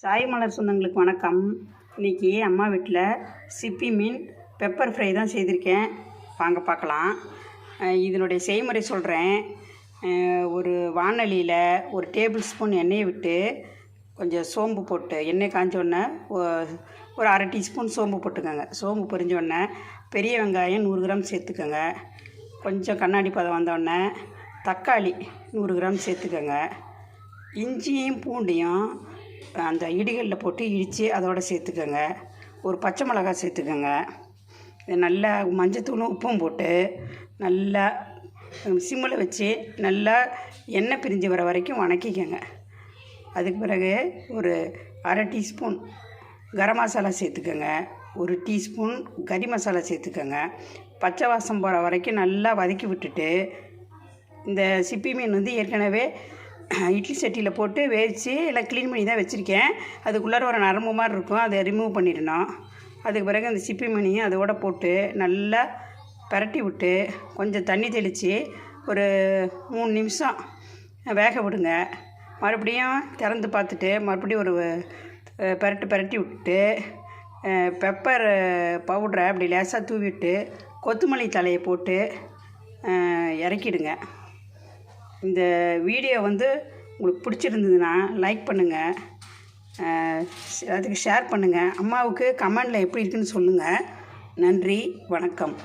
சாய்மலர் சொந்தங்களுக்கு வணக்கம். இன்றைக்கி அம்மா வீட்டில் சிப்பி மீன் பெப்பர் ஃப்ரை தான் செய்திருக்கேன். வாங்க பார்க்கலாம். இதனுடைய செய்முறை சொல்கிறேன் ஒரு வானொலியில் ஒரு டேபிள் ஸ்பூன் எண்ணெயை விட்டு கொஞ்சம் சோம்பு போட்டு எண்ணெய் காஞ்ச ஒரு அரை டீஸ்பூன் சோம்பு போட்டுக்கோங்க. சோம்பு பொரிஞ்சோடனே பெரிய வெங்காயம் நூறு கிராம் சேர்த்துக்கோங்க. கொஞ்சம் கண்ணாடி பதம் வந்தோடனே தக்காளி நூறு கிராம் சேர்த்துக்கோங்க. இஞ்சியும் பூண்டையும் அந்த இடிகளில் போட்டு இடித்து அதோட சேர்த்துக்கோங்க. ஒரு பச்சை மிளகாய் சேர்த்துக்கோங்க. இது நல்லா மஞ்சத்தூளும் உப்பும் போட்டு நல்லா சிம்மில் வச்சு நல்லா எண்ணெய் பிரிஞ்சு வர வரைக்கும் வணக்கிக்கோங்க. அதுக்கு பிறகு ஒரு அரை டீஸ்பூன் கரம் மசாலா சேர்த்துக்கோங்க. ஒரு டீஸ்பூன் கறி மசாலா சேர்த்துக்கோங்க. பச்சை வாசம் போகிற வரைக்கும் நல்லா வதக்கி விட்டுட்டு இந்த சிப்பி மீன் வந்து ஏற்கனவே இட்லி சட்டியில் போட்டு வேவிச்சு எல்லாம் க்ளீன் பண்ணி தான் வச்சுருக்கேன். அதுக்குள்ளார ஒரு நரம்பு மாதிரி இருக்கும். அதை ரிமூவ் பண்ணிடணும். அதுக்கு பிறகு அந்த சிப்பி மணியும் அதோட போட்டு நல்லா பிரட்டி விட்டு கொஞ்சம் தண்ணி தெளித்து ஒரு மூணு நிமிஷம் வேக விடுங்க. மறுபடியும் திறந்து பார்த்துட்டு மறுபடியும் ஒரு பரட்டு பிரட்டு பிரட்டி விட்டு பெப்பர் பவுடரை அப்படி லேசாக தூவிட்டு கொத்தமல்லி தலையை போட்டு இறக்கிடுங்க. இந்த வீடியோ வந்து உங்களுக்கு பிடிச்சிருந்ததுன்னா லைக் பண்ணுங்கள் அதுக்கு ஷேர் பண்ணுங்கள் அம்மாவுக்கு கமெண்டில் எப்படி இருக்குன்னு சொல்லுங்கள் நன்றி வணக்கம்.